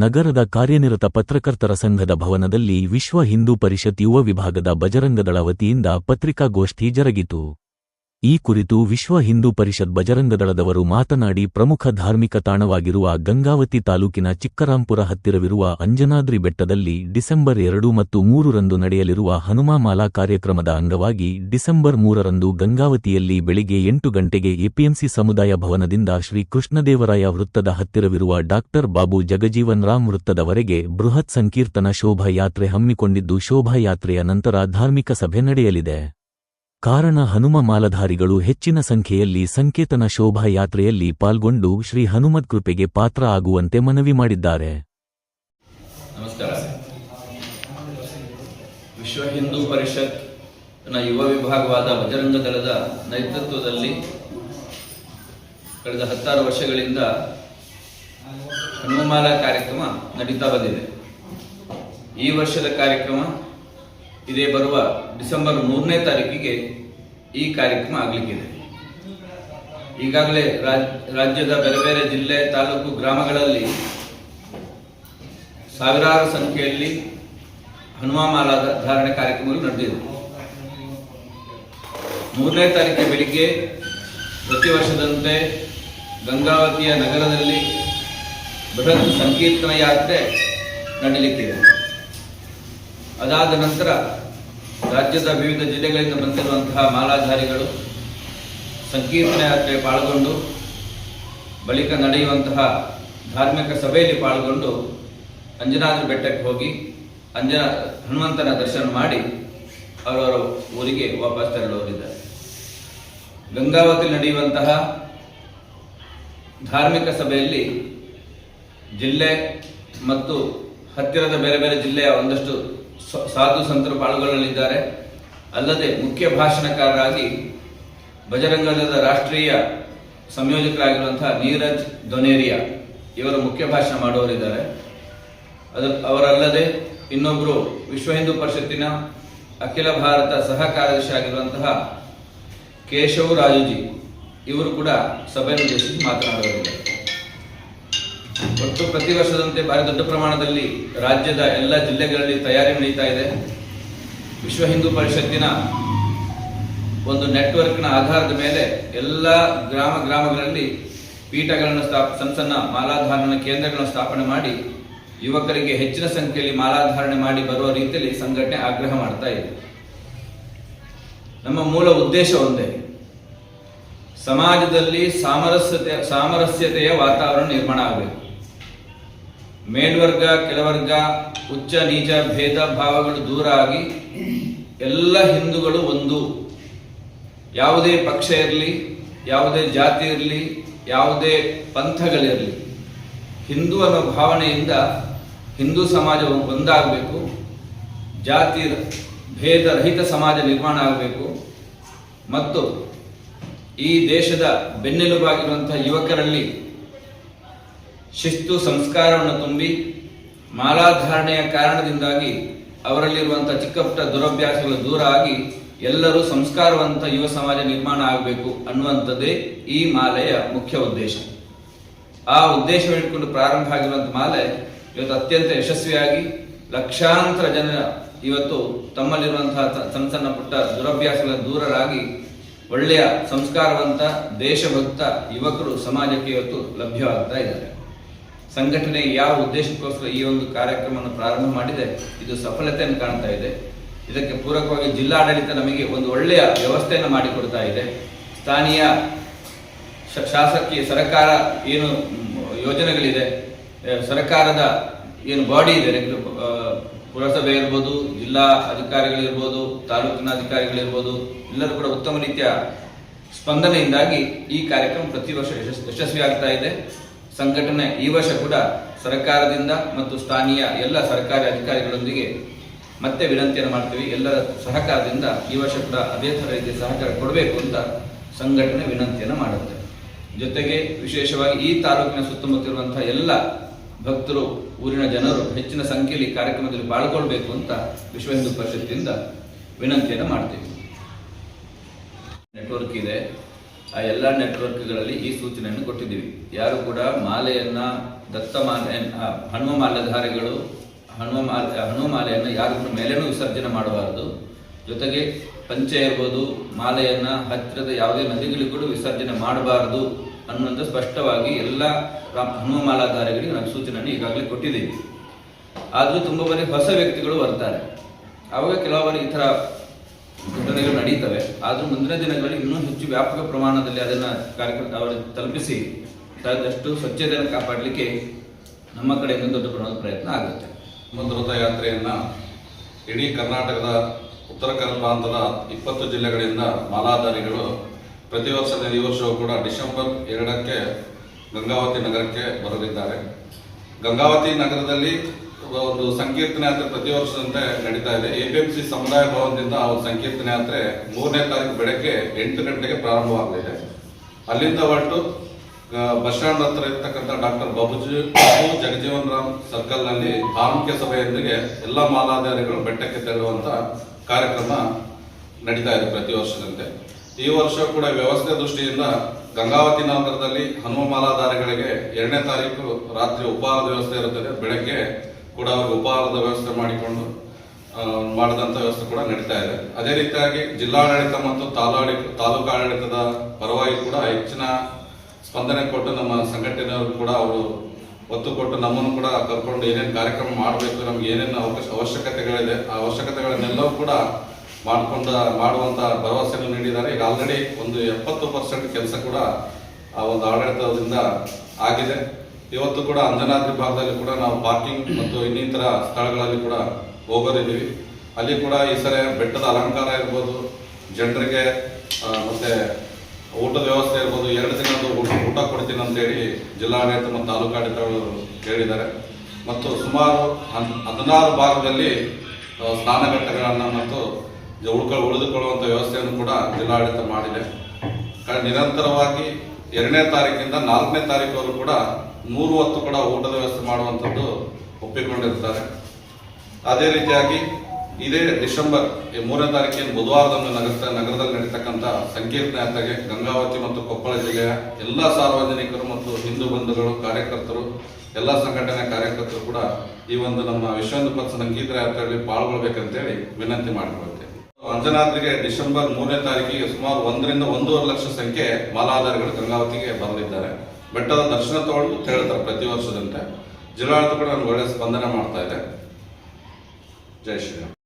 ನಗರದ ಕಾರ್ಯನಿರತ ಪತ್ರಕರ್ತರ ಸಂಘದ ಭವನದಲ್ಲಿ ವಿಶ್ವ ಹಿಂದೂ ಪರಿಷತ್ ಯುವ ವಿಭಾಗದ ಬಜರಂಗದಳ ವತಿಯಿಂದ ಪತ್ರಿಕಾಗೋಷ್ಠಿ ಜರುಗಿತು. ಈ ಕುರಿತು ವಿಶ್ವ ಹಿಂದೂ ಪರಿಷತ್ ಬಜರಂಗದಳದವರು ಮಾತನಾಡಿ ಪ್ರಮುಖ ಧಾರ್ಮಿಕ ತಾಣವಾಗಿರುವ ಗಂಗಾವತಿ ತಾಲೂಕಿನ ಚಿಕ್ಕರಾಂಪುರ ಹತ್ತಿರವಿರುವ ಅಂಜನಾದ್ರಿ ಬೆಟ್ಟದಲ್ಲಿ ಡಿಸೆಂಬರ್ ಎರಡು ಮತ್ತು ಮೂರರಂದು ನಡೆಯಲಿರುವ ಹನುಮಾಮಾಲಾ ಕಾರ್ಯಕ್ರಮದ ಅಂಗವಾಗಿ ಡಿಸೆಂಬರ್ ಮೂರರಂದು ಗಂಗಾವತಿಯಲ್ಲಿ ಬೆಳಿಗ್ಗೆ ಎಂಟು ಗಂಟೆಗೆ ಎಪಿಎಂಸಿ ಸಮುದಾಯ ಭವನದಿಂದ ಶ್ರೀ ಕೃಷ್ಣದೇವರಾಯ ವೃತ್ತದ ಹತ್ತಿರವಿರುವ ಡಾಕ್ಟರ್ ಬಾಬು ಜಗಜೀವನ್ ರಾಮ್ ವೃತ್ತದವರೆಗೆ ಬೃಹತ್ ಸಂಕೀರ್ತನ ಶೋಭಾಯಾತ್ರೆ ಹಮ್ಮಿಕೊಂಡಿದ್ದು ಶೋಭಾಯಾತ್ರೆಯ ನಂತರ ಧಾರ್ಮಿಕ ಸಭೆ ನಡೆಯಲಿದೆ. ಕಾರಣ ಹನುಮ ಮಾಲಧಾರಿಗಳು ಹೆಚ್ಚಿನ ಸಂಖ್ಯೆಯಲ್ಲಿ ಸಂಕೇತನ ಶೋಭಾಯಾತ್ರೆಯಲ್ಲಿ ಪಾಲ್ಗೊಂಡು ಶ್ರೀ ಹನುಮದ್ ಕೃಪೆಗೆ ಪಾತ್ರ ಆಗುವಂತೆ ಮನವಿ ಮಾಡಿದ್ದಾರೆ. ನಮಸ್ಕಾರ ವಿಶ್ವ ಹಿಂದೂ ಪರಿಷತ್ನ ಯುವ ವಿಭಾಗವಾದ ಬಜರಂಗ ದಳದ ನೇತೃತ್ವದಲ್ಲಿ ಕಳೆದ ಹತ್ತಾರು ವರ್ಷಗಳಿಂದ ಹನುಮಾಲ ಕಾರ್ಯಕ್ರಮ ನಡೀತಾ ಬಂದಿದೆ. ಈ ವರ್ಷದ ಕಾರ್ಯಕ್ರಮ ಇದೇ ಬರುವ ಡಿಸೆಂಬರ್ ಮೂರನೇ ತಾರೀಕಿಗೆ ಈ ಕಾರ್ಯಕ್ರಮ ಆಗಲಿಕ್ಕಿದೆ. ಈಗಾಗಲೇ ರಾಜ್- ರಾಜ್ಯದ ಬೇರೆ ಬೇರೆ ಜಿಲ್ಲೆ, ತಾಲೂಕು, ಗ್ರಾಮಗಳಲ್ಲಿ ಸಾವಿರಾರು ಸಂಖ್ಯೆಯಲ್ಲಿ ಹನುಮಾಮಾಲಾದ ಧಾರಣೆ ಕಾರ್ಯಕ್ರಮಗಳು ನಡೆದಿದೆ. ಮೂರನೇ ತಾರೀಕು ಬೆಳಿಗ್ಗೆ ಪ್ರತಿ ವರ್ಷದಂತೆ ಗಂಗಾವತಿಯ ನಗರದಲ್ಲಿ ಬೃಹತ್ ಸಂಕೀರ್ತನ ಯಾತ್ರೆ ನಡೆಯಲಿಕ್ಕಿದೆ ಅದಾದ ನಂತರ ರಾಜ್ಯದ ವಿವಿಧ ಜಿಲ್ಲೆಗಳಿಂದ ಬಂದಿರುವಂತಹ ಮಾಲಾಧಾರಿಗಳು ಸಂಕೀರ್ತನ ಯಾತ್ರೆ ಪಾಲ್ಗೊಂಡು, ಬಳಿಕ ನಡೆಯುವಂತಹ ಧಾರ್ಮಿಕ ಸಭೆಯಲ್ಲಿ ಪಾಲ್ಗೊಂಡು ಅಂಜನಾದ್ರಿ ಬೆಟ್ಟಕ್ಕೆ ಹೋಗಿ ಅಂಜನ, ಹನುಮಂತನ ದರ್ಶನ ಮಾಡಿ ಅವರವರ ಊರಿಗೆ ವಾಪಸ್ ತೆರಳುವರಿದ್ದಾರೆ ಗಂಗಾವತಿ ನಡೆಯುವಂತಹ ಧಾರ್ಮಿಕ ಸಭೆಯಲ್ಲಿ ಜಿಲ್ಲೆ ಮತ್ತು ಹತ್ತಿರದ ಬೇರೆ ಬೇರೆ ಜಿಲ್ಲೆಯ ಒಂದಷ್ಟು ಸಾಧು ಸಂತರು ಪಾಲ್ಗೊಳ್ಳಲಿದ್ದಾರೆ. ಅಲ್ಲದೆ ಮುಖ್ಯ ಭಾಷಣಕಾರರಾಗಿ ಭಜರಂಗದ ರಾಷ್ಟ್ರೀಯ ಸಂಯೋಜಕರಾಗಿರುವಂತಹ ನೀರಜ್ ದೊನೇರಿಯಾ ಇವರು ಮುಖ್ಯ ಭಾಷಣ ಮಾಡುವವರಿದ್ದಾರೆ. ಅದು ಅವರಲ್ಲದೆ ಇನ್ನೊಬ್ಬರು ವಿಶ್ವ ಹಿಂದೂ ಪರಿಷತ್ತಿನ ಅಖಿಲ ಭಾರತ ಸಹ ಕಾರ್ಯದರ್ಶಿ ಆಗಿರುವಂತಹ ಕೇಶವ್ ರಾಜುಜಿ ಇವರು ಕೂಡ ಸಭೆಯನ್ನು ಮಾತನಾಡುವರಿದ್ದಾರೆ ಒಟ್ಟು ಪ್ರತಿ ವರ್ಷದಂತೆ ಭಾರಿ ದೊಡ್ಡ ಪ್ರಮಾಣದಲ್ಲಿ ರಾಜ್ಯದ ಎಲ್ಲ ಜಿಲ್ಲೆಗಳಲ್ಲಿ ತಯಾರಿ ನಡೀತಾ ಇದೆ. ವಿಶ್ವ ಹಿಂದೂ ಪರಿಷತ್ತಿನ ಒಂದು ನೆಟ್ವರ್ಕ್ನ ಆಧಾರದ ಮೇಲೆ ಎಲ್ಲ ಗ್ರಾಮ ಗ್ರಾಮಗಳಲ್ಲಿ ಪೀಠಗಳನ್ನು ಸ್ಥಾಪ ಸಣ್ಣ ಸಣ್ಣ ಮಾಲಾಧಾರಣ ಕೇಂದ್ರಗಳನ್ನು ಸ್ಥಾಪನೆ ಮಾಡಿ ಯುವಕರಿಗೆ ಹೆಚ್ಚಿನ ಸಂಖ್ಯೆಯಲ್ಲಿ ಮಾಲಾಧಾರಣೆ ಮಾಡಿ ಬರುವ ರೀತಿಯಲ್ಲಿ ಸಂಘಟನೆ ಆಗ್ರಹ ಮಾಡ್ತಾ ಇದೆ. ನಮ್ಮ ಮೂಲ ಉದ್ದೇಶ ಒಂದೇ, ಸಮಾಜದಲ್ಲಿ ಸಾಮರಸ್ಯತೆ, ಸಾಮರಸ್ಯತೆಯ ವಾತಾವರಣ ನಿರ್ಮಾಣ ಆಗಬೇಕು. ಮೇಲ್ವರ್ಗ, ಕೆಳವರ್ಗ, ಉಚ್ಚ, ನೀಚ, ಭೇದ ಭಾವಗಳು ದೂರ ಆಗಿ ಎಲ್ಲ ಹಿಂದೂಗಳು ಒಂದು. ಯಾವುದೇ ಪಕ್ಷ ಇರಲಿ, ಯಾವುದೇ ಜಾತಿ ಇರಲಿ, ಯಾವುದೇ ಪಂಥಗಳಿರಲಿ, ಹಿಂದೂ ಅನ್ನೋ ಭಾವನೆಯಿಂದ ಹಿಂದೂ ಸಮಾಜ ಒಂದಾಗಬೇಕು, ಜಾತಿ, ಭೇದ ರಹಿತ ಸಮಾಜ ನಿರ್ಮಾಣ ಆಗಬೇಕು. ಮತ್ತು ಈ ದೇಶದ ಬೆನ್ನೆಲುಬಾಗಿರುವಂಥ ಯುವಕರಲ್ಲಿ ಶಿಸ್ತು ಸಂಸ್ಕಾರವನ್ನು ತುಂಬಿ ಮಾಲಾಧಾರಣೆಯ ಕಾರಣದಿಂದಾಗಿ ಅವರಲ್ಲಿರುವಂಥ ಚಿಕ್ಕ ಪುಟ್ಟ ದುರಭ್ಯಾಸಗಳು ದೂರ ಆಗಿ ಎಲ್ಲರೂ ಸಂಸ್ಕಾರವಂತ ಯುವ ಸಮಾಜ ನಿರ್ಮಾಣ ಆಗಬೇಕು ಅನ್ನುವಂಥದ್ದೇ ಈ ಮಾಲೆಯ ಮುಖ್ಯ ಉದ್ದೇಶ. ಆ ಉದ್ದೇಶವಿಟ್ಟುಕೊಂಡು ಪ್ರಾರಂಭ ಆಗಿರುವಂಥ ಮಾಲೆ ಇವತ್ತು ಅತ್ಯಂತ ಯಶಸ್ವಿಯಾಗಿ ಲಕ್ಷಾಂತರ ಜನ ಇವತ್ತು ತಮ್ಮಲ್ಲಿರುವಂತಹ ಸಣ್ಣ ಸಣ್ಣ ಪುಟ್ಟ ದುರಭ್ಯಾಸಗಳ ದೂರರಾಗಿ ಒಳ್ಳೆಯ ಸಂಸ್ಕಾರವಂತ ದೇಶಭಕ್ತ ಯುವಕರು ಸಮಾಜಕ್ಕೆ ಇವತ್ತು ಲಭ್ಯವಾಗ್ತಾ ಇದ್ದಾರೆ. ಸಂಘಟನೆ ಯಾವ ಉದ್ದೇಶಕ್ಕೋಸ್ಕರ ಈ ಒಂದು ಕಾರ್ಯಕ್ರಮವನ್ನು ಪ್ರಾರಂಭ ಮಾಡಿದೆ, ಇದು ಸಫಲತೆಯನ್ನು ಕಾಣ್ತಾ ಇದೆ. ಇದಕ್ಕೆ ಪೂರಕವಾಗಿ ಜಿಲ್ಲಾಡಳಿತ ನಮಗೆ ಒಂದು ಒಳ್ಳೆಯ ವ್ಯವಸ್ಥೆಯನ್ನು ಮಾಡಿಕೊಡ್ತಾ ಇದೆ. ಸ್ಥಾನೀಯ ಶ- ಶಾಸಕೀಯ ಸರ್ಕಾರ ಏನು ಯೋಜನೆಗಳಿದೆ ಸರ್ಕಾರದ ಏನು ಬಾಡಿ ಇದೆ ಪುರಸಭೆ ಇರ್ಬೋದು, ಜಿಲ್ಲಾ ಅಧಿಕಾರಿಗಳಿರ್ಬೋದು, ತಾಲೂಕಿನ ಅಧಿಕಾರಿಗಳಿರ್ಬೋದು, ಎಲ್ಲರೂ ಕೂಡ ಉತ್ತಮ ರೀತಿಯ ಸ್ಪಂದನೆಯಿಂದಾಗಿ ಈ ಕಾರ್ಯಕ್ರಮ ಪ್ರತಿ ವರ್ಷ ಯಶಸ್- ಯಶಸ್ವಿ ಆಗ್ತಾ ಇದೆ. ಸಂಘಟನೆ ಈ ವರ್ಷ ಕೂಡ ಸರ್ಕಾರದಿಂದ ಮತ್ತು ಸ್ಥಾನೀಯ ಎಲ್ಲ ಸರ್ಕಾರಿ ಅಧಿಕಾರಿಗಳೊಂದಿಗೆ ಮತ್ತೆ ವಿನಂತಿಯನ್ನು ಮಾಡ್ತೀವಿ. ಎಲ್ಲರ ಸಹಕಾರದಿಂದ ಈ ವರ್ಷ ಕೂಡ ಅದೇ ಥರ ರೀತಿಯ ಸಹಕಾರ ಕೊಡಬೇಕು ಅಂತ ಸಂಘಟನೆ ವಿನಂತಿಯನ್ನು ಮಾಡುತ್ತೆ. ಜೊತೆಗೆ ವಿಶೇಷವಾಗಿ ಈ ತಾಲೂಕಿನ ಸುತ್ತಮುತ್ತ ಎಲ್ಲ ಭಕ್ತರು, ಊರಿನ ಜನರು ಹೆಚ್ಚಿನ ಸಂಖ್ಯೆಯಲ್ಲಿ ಕಾರ್ಯಕ್ರಮದಲ್ಲಿ ಪಾಲ್ಗೊಳ್ಬೇಕು ಅಂತ ವಿಶ್ವ ಹಿಂದೂ ಪರಿಷತ್ತಿಂದ ವಿನಂತಿಯನ್ನು ಮಾಡ್ತೀವಿ. ನೆಟ್ವರ್ಕ್ ಇದೆ. ಆ ಎಲ್ಲ ನೆಟ್ವರ್ಕ್ಗಳಲ್ಲಿ ಈ ಸೂಚನೆಯನ್ನು ಕೊಟ್ಟಿದ್ದೀವಿ. ಯಾರು ಕೂಡ ಮಾಲೆಯನ್ನ ದತ್ತ ಮಾಲೆ ಹನುಮ ಮಾಲೆಧಾರಿಗಳು ಹನುಮ ಮಾಲೆ ಹನುಮ ಮಾಲೆಯನ್ನು ವಿಸರ್ಜನೆ ಮಾಡಬಾರದು. ಜೊತೆಗೆ ಪಂಚೆ ಇರ್ಬೋದು, ಮಾಲೆಯನ್ನ ಹತ್ತಿರದ ಯಾವುದೇ ನದಿಗಳಿಗೂ ವಿಸರ್ಜನೆ ಮಾಡಬಾರದು ಅನ್ನುವಂಥ ಸ್ಪಷ್ಟವಾಗಿ ಎಲ್ಲ ಹನುಮ ಮಾಲಾಧಾರಿಗಳಿಗೆ ನಾವು ಸೂಚನೆಯನ್ನು ಈಗಾಗಲೇ ಕೊಟ್ಟಿದ್ದೀವಿ. ಆದರೂ ತುಂಬ ಬಾರಿ ಹೊಸ ವ್ಯಕ್ತಿಗಳು ಬರ್ತಾರೆ. ಆವಾಗ ಕೆಲವರು ಈ ಥರ ಘಟನೆಗಳು ನಡೀತವೆ. ಆದರೂ ಮುಂದಿನ ದಿನಗಳಲ್ಲಿ ಇನ್ನೂ ಹೆಚ್ಚು ವ್ಯಾಪಕ ಪ್ರಮಾಣದಲ್ಲಿ ಅದನ್ನು ಕಾರ್ಯಕ್ರಮ ಅವರಿಗೆ ತಲುಪಿಸಿ ಸಾಧ್ಯಷ್ಟು ಸ್ವಚ್ಛತೆಯನ್ನು ಕಾಪಾಡಲಿಕ್ಕೆ ನಮ್ಮ ಕಡೆಯಿಂದ ದೊಡ್ಡ ಪ್ರಮಾಣದ ಪ್ರಯತ್ನ ಆಗುತ್ತೆ. ಸಮುದ್ರದ ಯಾತ್ರೆಯನ್ನು ಇಡೀ ಕರ್ನಾಟಕದ ಉತ್ತರ ಕನ್ನಡ ಪ್ರಾಂತದ ಇಪ್ಪತ್ತು ಜಿಲ್ಲೆಗಳಿಂದ ಮಾಲಾಧಾರಿಗಳು ಪ್ರತಿ ವರ್ಷದ ಈ ವರ್ಷವೂ ಕೂಡ ಡಿಸೆಂಬರ್ ಎರಡಕ್ಕೆ ಗಂಗಾವತಿ ನಗರಕ್ಕೆ ಬರಲಿದ್ದಾರೆ. ಗಂಗಾವತಿ ನಗರದಲ್ಲಿ ಒಂದು ಸಂಕೀರ್ತನೆ ಯಾತ್ರೆ ಪ್ರತಿ ವರ್ಷದಂತೆ ನಡೀತಾ ಇದೆ. ಎಪಿಎಂಸಿ ಸಮುದಾಯ ಭವನದಿಂದ ಆ ಒಂದು ಸಂಕೀರ್ತನೆ ಯಾತ್ರೆ ಮೂರನೇ ತಾರೀಕು ಬೆಳಗ್ಗೆ ಎಂಟು ಗಂಟೆಗೆ ಪ್ರಾರಂಭವಾಗಲಿದೆ. ಅಲ್ಲಿಂದ ಹೊರಟು ಬಸ್ ಸ್ಟ್ಯಾಂಡ್ ಹತ್ರ ಇರ್ತಕ್ಕಂಥ ಡಾಕ್ಟರ್ ಬಾಬುಜಿ, ಬಾಬು ಜಗಜೀವನ್ ರಾಮ್ ಸರ್ಕಲ್ನಲ್ಲಿ ಧಾರ್ಮಿಕ ಸಭೆಯೊಂದಿಗೆ ಎಲ್ಲ ಮಾಲಾಧಾರಿಗಳು ಬೆಟ್ಟಕ್ಕೆ ತೆರಳುವಂತಹ ಕಾರ್ಯಕ್ರಮ ನಡೀತಾ ಇದೆ ಪ್ರತಿ ವರ್ಷದಂತೆ. ಈ ವರ್ಷ ಕೂಡ ವ್ಯವಸ್ಥೆ ದೃಷ್ಟಿಯಿಂದ ಗಂಗಾವತಿ ನಗರದಲ್ಲಿ ಹನುಮ ಮಾಲಾಧಾರಿಗಳಿಗೆ ಎರಡನೇ ತಾರೀಕು ರಾತ್ರಿ ಉಪಹಾರದ ವ್ಯವಸ್ಥೆ ಇರುತ್ತದೆ. ಬೆಳಗ್ಗೆ ಕೂಡ ಅವ್ರಿಗೆ ಉಪಹಾರದ ವ್ಯವಸ್ಥೆ ಮಾಡಿಕೊಂಡು ಮಾಡಿದಂಥ ವ್ಯವಸ್ಥೆ ಕೂಡ ನಡೀತಾ ಇದೆ. ಅದೇ ರೀತಿಯಾಗಿ ಜಿಲ್ಲಾಡಳಿತ ಮತ್ತು ತಾಲೂಡಿ ತಾಲೂಕು ಆಡಳಿತದ ಪರವಾಗಿ ಕೂಡ ಹೆಚ್ಚಿನ ಸ್ಪಂದನೆ ಕೊಟ್ಟು ನಮ್ಮ ಸಂಘಟನೆಯವರು ಕೂಡ ಅವರು ಒತ್ತು ಕೊಟ್ಟು ನಮ್ಮನ್ನು ಕೂಡ ಕರ್ಕೊಂಡು ಏನೇನು ಕಾರ್ಯಕ್ರಮ ಮಾಡಬೇಕು, ನಮ್ಗೆ ಏನೇನು ಅವಕಾಶ, ಅವಶ್ಯಕತೆಗಳಿದೆ, ಆ ಅವಶ್ಯಕತೆಗಳನ್ನೆಲ್ಲವೂ ಕೂಡ ಮಾಡಿಕೊಂಡ, ಮಾಡುವಂತ ಭರವಸೆಯನ್ನು ನೀಡಿದ್ದಾರೆ. ಈಗ ಆಲ್ರೆಡಿ ಒಂದು ಎಪ್ಪತ್ತು ಪರ್ಸೆಂಟ್ ಕೆಲಸ ಕೂಡ ಆ ಒಂದು ಆಡಳಿತದಿಂದ ಆಗಿದೆ. ಇವತ್ತು ಕೂಡ ಅಂಜನಾದ್ರಿ ಭಾಗದಲ್ಲಿ ಕೂಡ ನಾವು ಪಾರ್ಕಿಂಗ್ ಮತ್ತು ಇನ್ನಿತರ ಸ್ಥಳಗಳಲ್ಲಿ ಕೂಡ ಹೋಗೋರಿದ್ದೀವಿ. ಅಲ್ಲಿ ಕೂಡ ಈ ಸರಿ ಬೆಟ್ಟದ ಅಲಂಕಾರ ಇರ್ಬೋದು, ಜನರಿಗೆ ಮತ್ತೆ ಊಟದ ವ್ಯವಸ್ಥೆ ಇರ್ಬೋದು. ಎರಡು ದಿನದ ಊಟ ಊಟ ಕೊಡ್ತೀನಿ ಅಂತೇಳಿ ಜಿಲ್ಲಾಡಳಿತ ಮತ್ತು ತಾಲೂಕಾಡಳಿತಗಳು ಹೇಳಿದ್ದಾರೆ. ಮತ್ತು ಸುಮಾರು ಹದಿನಾರು ಭಾಗದಲ್ಲಿ ಸ್ನಾನಘಟ್ಟಗಳನ್ನು ಮತ್ತು ಉಳ್ಕೊಳ್ಳ ಉಳಿದುಕೊಳ್ಳುವಂಥ ವ್ಯವಸ್ಥೆಯನ್ನು ಕೂಡ ಜಿಲ್ಲಾಡಳಿತ ಮಾಡಿದೆ. ನಿರಂತರವಾಗಿ ಎರಡನೇ ತಾರೀಕಿಂದ ನಾಲ್ಕನೇ ತಾರೀಕವರು ಕೂಡ ಮೂರು ಹೊತ್ತು ಕೂಡ ಊಟದ ವ್ಯವಸ್ಥೆ ಮಾಡುವಂಥದ್ದು ಒಪ್ಪಿಕೊಂಡಿರ್ತಾರೆ. ಅದೇ ರೀತಿಯಾಗಿ ಇದೇ ಡಿಸೆಂಬರ್ ಮೂರನೇ ತಾರೀಕಿನ ಬುಧವಾರದಂದು ನಗರ ನಗರದಲ್ಲಿ ನಡೀತಕ್ಕಂಥ ಸಂಕೀರ್ತನ ಯಾತ್ರೆಗೆ ಗಂಗಾವತಿ ಮತ್ತು ಕೊಪ್ಪಳ ಜಿಲ್ಲೆಯ ಎಲ್ಲ ಸಾರ್ವಜನಿಕರು ಮತ್ತು ಹಿಂದೂ ಬಂಧುಗಳು, ಕಾರ್ಯಕರ್ತರು, ಎಲ್ಲ ಸಂಘಟನೆ ಕಾರ್ಯಕರ್ತರು ಕೂಡ ಈ ಒಂದು ನಮ್ಮ ವಿಶ್ವ ಸಂಗೀತ ಯಾತ್ರೆಯಲ್ಲಿ ಪಾಲ್ಗೊಳ್ಬೇಕಂತೇಳಿ ವಿನಂತಿ ಮಾಡಿಕೊಳ್ತೇವೆ. ಅಂಜನಾದ್ರಿಗೆ ಡಿಸೆಂಬರ್ ಮೂರನೇ ತಾರೀಕಿಗೆ ಸುಮಾರು ಒಂದರಿಂದ ಒಂದೂವರೆ ಲಕ್ಷ ಸಂಖ್ಯೆ ಮಾಲಾಧಾರಿಗಳು ಗಂಗಾವತಿಗೆ ಬಂದಿದ್ದಾರೆ. ಬೆಟ್ಟದ ದರ್ಶನ ತಗೊಂಡು ತೆರಳುತ್ತಾರೆ ಪ್ರತಿ ವರ್ಷದಂತೆ. ಜಿಲ್ಲಾಡಳಿತ ಕೂಡ ಒಳ್ಳೆ ಸ್ಪಂದನೆ ಮಾಡ್ತಾ ಇದೆ. ಜೈ ಶ್ರೀರಾಮ್.